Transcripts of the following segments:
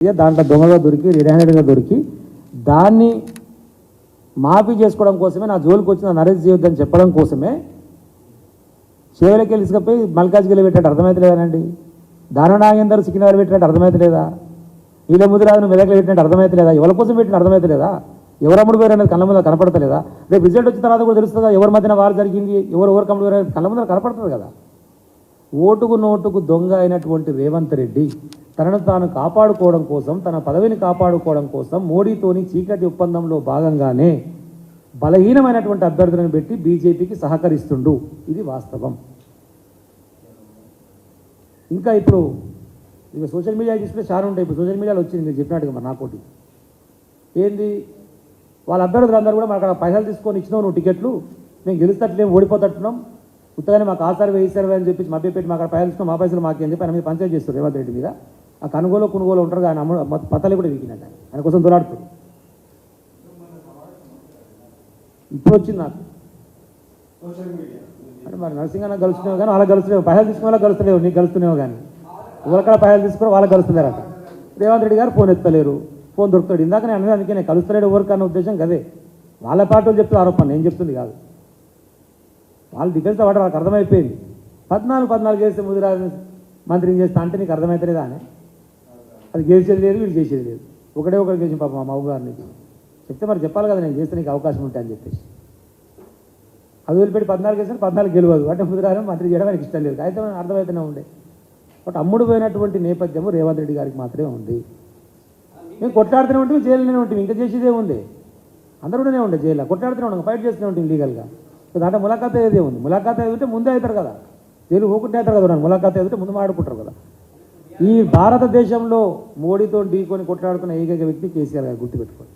దాంట్లో దొంగగా దొరికి రెడ్ దొరికి దాన్ని మాఫీ చేసుకోవడం కోసమే నా జోలికి వచ్చిన నరేష్ చేయొద్దని చెప్పడం కోసమే చేవలకి వెళ్ళిసుకపోయి మల్కాజ్కి వెళ్ళి పెట్టాడు. అర్థమవుతలేదానండి దాన నాగేందర్ సికింద్రాబాద్ పెట్టినట్టు అర్థమవుతలేదా నీల ముదిరాజును మెదక్లో పెట్టినట్టు అర్థమవుతలేదా ఎవరి కోసం పెట్టిన అర్థమవుతలేదా ఎవరు అమ్ముడు పోయారు అనేది కళ్ళ ముందర కనపడతలేదా? రేపు రిజల్ట్ వచ్చిన తర్వాత కూడా తెలుస్తుందా ఎవరి మధ్యన వారు జరిగింది? ఎవరు ఎవరు కమ్ముడు పోయారు కళ్ళ ముందర కనపడుతుంది కదా. ఓటుకు నోటుకు దొంగ అయినటువంటి రేవంత్ రెడ్డి తనను తాను కాపాడుకోవడం కోసం తన పదవిని కాపాడుకోవడం కోసం మోడీతోని చీకటి ఒప్పందంలో భాగంగానే బలహీనమైనటువంటి అభ్యర్థులను పెట్టి బీజేపీకి సహకరిస్తుండు. ఇది వాస్తవం. ఇంకా ఇప్పుడు ఇక సోషల్ మీడియా చూస్తే చాలా ఉంటాయి. ఇప్పుడు సోషల్ మీడియాలో వచ్చింది మీరు చెప్పినట్టుగా మరి నాకోటి ఏంది? వాళ్ళ అభ్యర్థులు అందరూ కూడా మాకు అక్కడ పైసలు తీసుకొని ఇచ్చినావు నువ్వు టికెట్లు. మేము గెలుస్తట్లేము ఓడిపోతట్టున్నాం. ఉత్తగానే మాకు ఆ సర్వే అని చెప్పి మభ్యపెట్టి మాకు అక్కడ పైసలు ఇస్తున్నాం మా పైసలు మాకు అని చెప్పి ఆయన మీద పంచాయతీ చేస్తారు రేవంత్ రెడ్డి మీద. ఆ కనుగోలు కొనుగోలు ఉంటారు కానీ అమ్ముడు పతలు కూడా వీకినట్టు ఆయన. కోసం దొరాడుతారు ఇప్పుడు వచ్చింది నాకు. అంటే మరి నరసింహన్న కలుస్తున్నావు కానీ వాళ్ళకి కలుస్తున్నావు పైసలు తీసుకునే వాళ్ళకి కలుస్తలేవు నీకు కలుస్తున్నావు కానీ. ఎవరికడ పైసలు తీసుకుని వాళ్ళకి కలుస్తలేరట రేవంత్ రెడ్డి గారు ఫోన్ ఎత్తలేరు ఫోన్ దొరుకుతాడు. ఇందాక నేను అనేది అందుకే నేను కలుస్తలేడు ఎవరికి అన్న ఉద్దేశం కదే వాళ్ళ పార్టీలు చెప్తే ఆరోపణ నేను చెప్తుంది కాదు. వాళ్ళు డిఫెన్స్ అవ్వడం వాళ్ళకి అర్థమైపోయింది. పద్నాలుగు పద్నాలుగు చేస్తే ముదిరాజు మంత్రిని చేస్తా అంటే నీకు అర్థమవుతలేదా అని. అది గెలిచేది లేదు వీళ్ళు చేసేది లేదు. ఒకటే ఒకటి గెలిచిన పాప మా మవ్వు చెప్తే మరి చెప్పాలి కదా నేను చేస్తే నీకు అవకాశం ఉంటాయి అని చెప్పేసి. అది వదిలిపెట్టి పద్నాలుగు వేసిన పద్నాలుగు గెలవదు. అంటే ముదిరాజు మంత్రి చేయడం ఆయనకి ఇష్టం లేదు. అయితే అర్థమైతేనే అర్థమవుతూనే ఉండే. బట్ అమ్ముడు పోయినటువంటి నేపథ్యము రేవంత్ రెడ్డి గారికి మాత్రమే ఉంది. మేము కొట్లాడుతూనే ఉంటాం జైల్లోనే ఉంటాం. ఇంకా చేసేదే ఉంది. అందరూనే కూడానే ఉండే జైల్లో. కొట్లాడుతూనే ఉంటాం ఫైట్ చేస్తూనే ఉంటాం లీగల్గా దాంట్లో ములాఖాత ఏదే ఉంది? ములాఖాత ఏదంటే ముందే అవుతారు కదా. జైలు పోకుండా అవుతారు కదా ములాఖాత ములాఖాత్ ఏదంటే ముందు మాడుకుంటారు కదా. ఈ భారతదేశంలో మోడీతో ఢీకొని కొట్లాడుతున్న ఏకైక వ్యక్తి కేసీఆర్ గారు గుర్తుపెట్టుకోండి.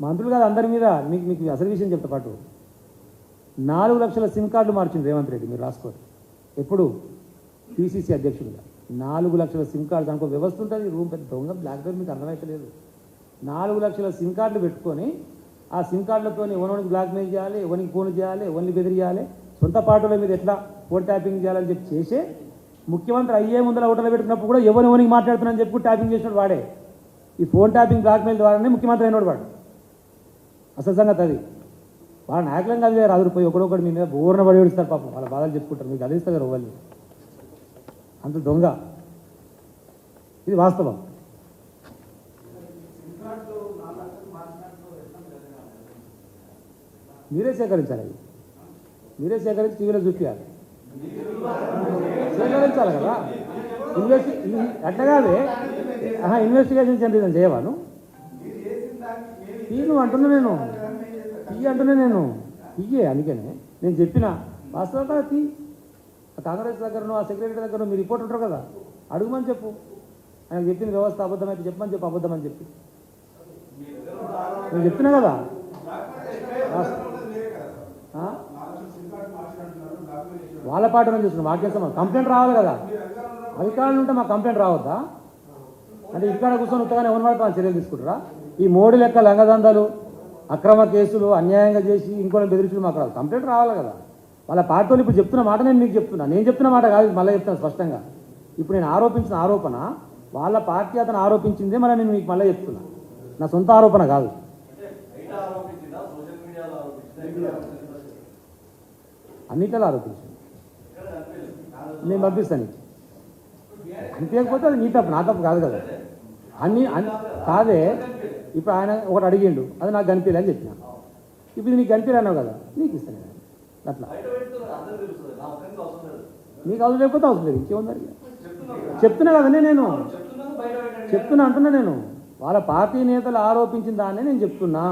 మంత్రులు కాదు అందరి మీద మీకు మీకు అసలు విషయం చెప్తా పాటు. నాలుగు లక్షల సిమ్ కార్డులు మార్చింది రేవంత్ రెడ్డి మీరు రాసుకోరు ఎప్పుడు? పిసిసి అధ్యక్షుడిగా. నాలుగు లక్షల సిమ్ కార్డు దానికి వ్యవస్థ ఉంటుంది రూమ్ పెద్ద దొంగ బ్లాక్ బెల్ మీకు అర్థమవుతలేదు నాలుగు లక్షల సిమ్ కార్డులు పెట్టుకొని ఆ సిమ్ కార్డులతో ఎవరికి బ్లాక్మెయిల్ చేయాలి ఎవరికి ఫోన్ చేయాలి ఎవరిని బెదిరియాలి సొంత పార్టీల మీద ఎట్లా ఫోన్ ట్యాపింగ్ చేయాలని చెప్పి చేసే ముఖ్యమంత్రి అయ్యే ముందర ఓటర్లు పెట్టుకున్నప్పుడు కూడా ఎవరిని ఎవరికి మాట్లాడుతున్నాను చెప్పి ట్యాపింగ్ చేసినాడు వాడే. ఈ ఫోన్ ట్యాపింగ్ బ్లాక్మెయిల్ ద్వారానే ముఖ్యమంత్రి అయినాడు వాడు. అసలు సంగతి అది. వాళ్ళ నాయకులం కాదు రాదు పోయి ఒకడొకడు మీ మీద బోర్న పడి ఏడుస్తారు పాపం. వాళ్ళ బాధలు చెప్పుకుంటారు. మీకు అదే ఇస్తారు వాళ్ళు అంత దొంగ. ఇది వాస్తవం. మీరే సేకరించాలి అది. మీరే సేకరించి టీవీలో చూపించాలి సేకరించాలి కదా? ఇన్వెస్టి అట్లా కాదే. ఇన్వెస్టిగేషన్ సెంటర్ చేయవాను తీ నువ్వు? అంటున్నా నేను. తీయ అంటున్నా నేను. తీయే అందుకనే. నేను చెప్పిన. వాస్తవంగా తీ. ఆ కాంగ్రెస్ దగ్గరనో ఆ సెక్రటరీ దగ్గర మీ రిపోర్ట్ ఉంటారు కదా? అడుగుమని చెప్పు. ఆయన చెప్పిన వ్యవస్థ అబద్ధమైతే చెప్పమని చెప్పు అబద్ధమని చెప్పి. నేను చెప్తున్నా కదా వాస్- ఆ? వాళ్ళ పాటలో చూస్తున్నాం వాక్యం కంప్లైంట్ రావాలి కదా. అధికారులు ఉంటే మాకు కంప్లైంట్ రావద్దా? అంటే ఇక్కడ కూర్చొని ఉత్తగానే ఎవరు పడితే చర్యలు తీసుకుంటారా? ఈ మోడీ లెక్క లంగదందాలు అక్రమ కేసులు అన్యాయంగా చేసి ఇంకోటి బెదిరించడం మాకు రాదు. కంప్లైంట్ రావాలి కదా. వాళ్ళ పార్టీ ఇప్పుడు చెప్తున్న మాట నేను మీకు చెప్తున్నా. నేను చెప్తున్న మాట కాదు మళ్ళీ చెప్తాను స్పష్టంగా. ఇప్పుడు నేను ఆరోపించిన ఆరోపణ వాళ్ళ పార్టీ అతను ఆరోపించిందే మరి నేను మీకు మళ్ళీ చెప్తున్నా. నా సొంత ఆరోపణ కాదు. అన్నిటిలో ఆరోపించింది నేను పంపిస్తాను. నీకు. అనిపించకపోతే అది నీ తప్పు నా తప్పు కాదు కదా. అన్ని కాదే ఇప్పుడు ఆయన ఒకటి అడిగిండు అది నాకు కనిపించలే అని చెప్పిన. ఇప్పుడు నీకు కనిపించలేన్నావు కదా నీకు ఇస్తాను అట్లా. నీకు అవసరం లేకపోతే అవసరం లేదు ఇంకేముంది చెప్తున్నా కదనే నేను. చెప్తున్నా అంటున్నా నేను. వాళ్ళ పార్టీ నేతలు ఆరోపించిన దాన్నే నేను చెప్తున్నా.